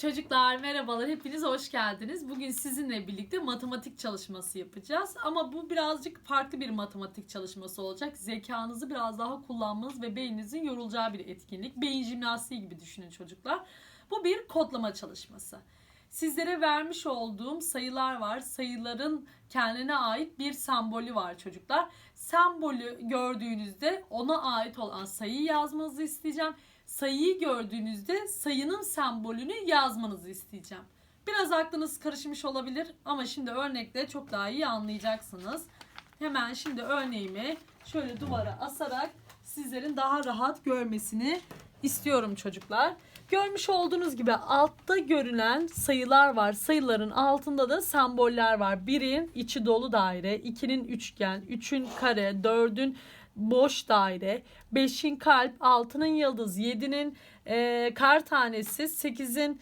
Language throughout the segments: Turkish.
Çocuklar merhabalar, hepiniz hoş geldiniz. Bugün sizinle birlikte matematik çalışması yapacağız. Ama bu birazcık farklı bir matematik çalışması olacak. Zekanızı biraz daha kullanmanız ve beyninizin yorulacağı bir etkinlik. Beyin jimnastiği gibi düşünün çocuklar. Bu bir kodlama çalışması. Sizlere vermiş olduğum sayılar var. Sayıların kendine ait bir sembolü var çocuklar. Sembolü gördüğünüzde ona ait olan sayıyı yazmanızı isteyeceğim sayıyı gördüğünüzde sayının sembolünü yazmanızı isteyeceğim. Biraz aklınız karışmış olabilir ama şimdi örnekle çok daha iyi anlayacaksınız. Hemen şimdi örneğimi şöyle duvara asarak sizlerin daha rahat görmesini istiyorum çocuklar. Görmüş olduğunuz gibi altta görülen sayılar var. Sayıların altında da semboller var. Birin içi dolu daire, ikinin üçgen, üçün kare, dördün boş daire, 5'in kalp, 6'nın yıldız, 7'nin e, kar tanesi, 8'in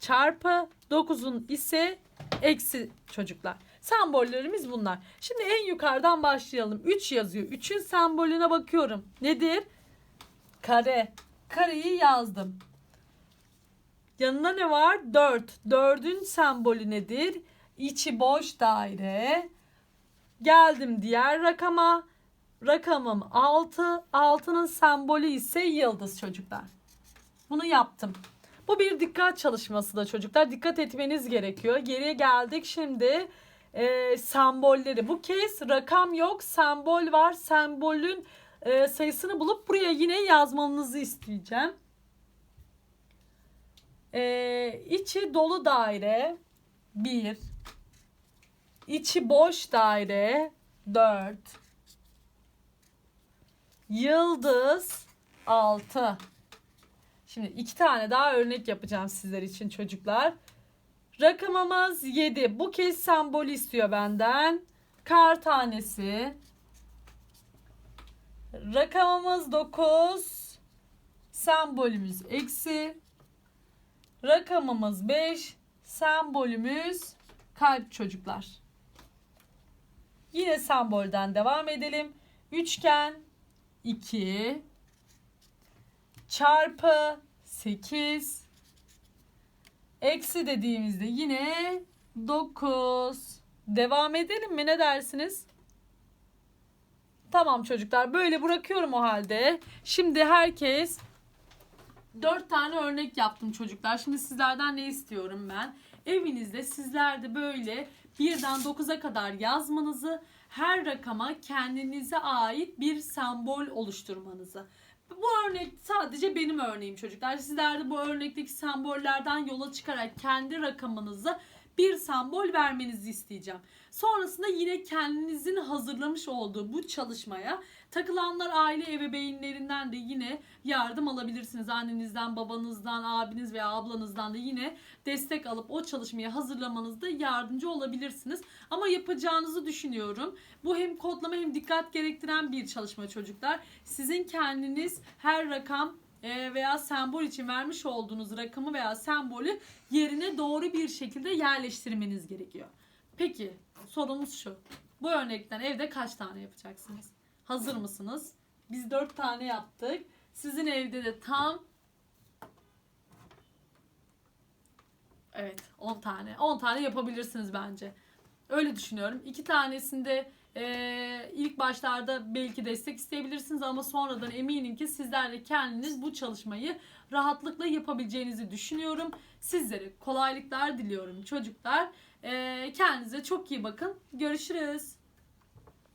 çarpı, 9'un ise eksi çocuklar. Sembollerimiz bunlar. Şimdi en yukarıdan başlayalım. 3 yazıyor. 3'ün sembolüne bakıyorum. Nedir? Kare. Kareyi yazdım. Yanında ne var? 4. 4'ün sembolü nedir? İçi boş daire. Geldim diğer rakama. Rakamım 6. 6'nın sembolü ise yıldız çocuklar. Bunu yaptım. Bu bir dikkat çalışması da çocuklar. Dikkat etmeniz gerekiyor. Geriye geldik şimdi e, sembolleri. Bu kez rakam yok, sembol var. Sembolün e, sayısını bulup buraya yine yazmanızı isteyeceğim. E, içi dolu daire 1. İçi boş daire 4. Yıldız 6. Şimdi iki tane daha örnek yapacağım sizler için çocuklar. Rakamımız 7. Bu kez sembol istiyor benden. Kar tanesi. Rakamımız 9. Sembolümüz eksi. Rakamımız 5. Sembolümüz kalp çocuklar. Yine sembolden devam edelim. Üçgen 2 çarpı 8 eksi dediğimizde yine 9 devam edelim mi ne dersiniz? Tamam çocuklar böyle bırakıyorum o halde. Şimdi herkes 4 tane örnek yaptım çocuklar. Şimdi sizlerden ne istiyorum ben? Evinizde sizler de böyle birden 9'a kadar yazmanızı, her rakama kendinize ait bir sembol oluşturmanızı. Bu örnek sadece benim örneğim çocuklar. Sizler de bu örnekteki sembollerden yola çıkarak kendi rakamınıza bir sembol vermenizi isteyeceğim. Sonrasında yine kendinizin hazırlamış olduğu bu çalışmaya takılanlar aile ebeveynlerinden de yine yardım alabilirsiniz. Annenizden, babanızdan, abiniz veya ablanızdan da yine destek alıp o çalışmayı hazırlamanızda yardımcı olabilirsiniz. Ama yapacağınızı düşünüyorum. Bu hem kodlama hem dikkat gerektiren bir çalışma çocuklar. Sizin kendiniz her rakam veya sembol için vermiş olduğunuz rakamı veya sembolü yerine doğru bir şekilde yerleştirmeniz gerekiyor. Peki sorumuz şu. Bu örnekten evde kaç tane yapacaksınız? Hazır mısınız? Biz 4 tane yaptık. Sizin evde de tam Evet 10 tane. 10 tane yapabilirsiniz bence. Öyle düşünüyorum. İki tanesinde ee, ilk başlarda belki destek isteyebilirsiniz ama sonradan eminim ki sizler de kendiniz bu çalışmayı rahatlıkla yapabileceğinizi düşünüyorum. Sizlere kolaylıklar diliyorum çocuklar. Ee, kendinize çok iyi bakın. Görüşürüz.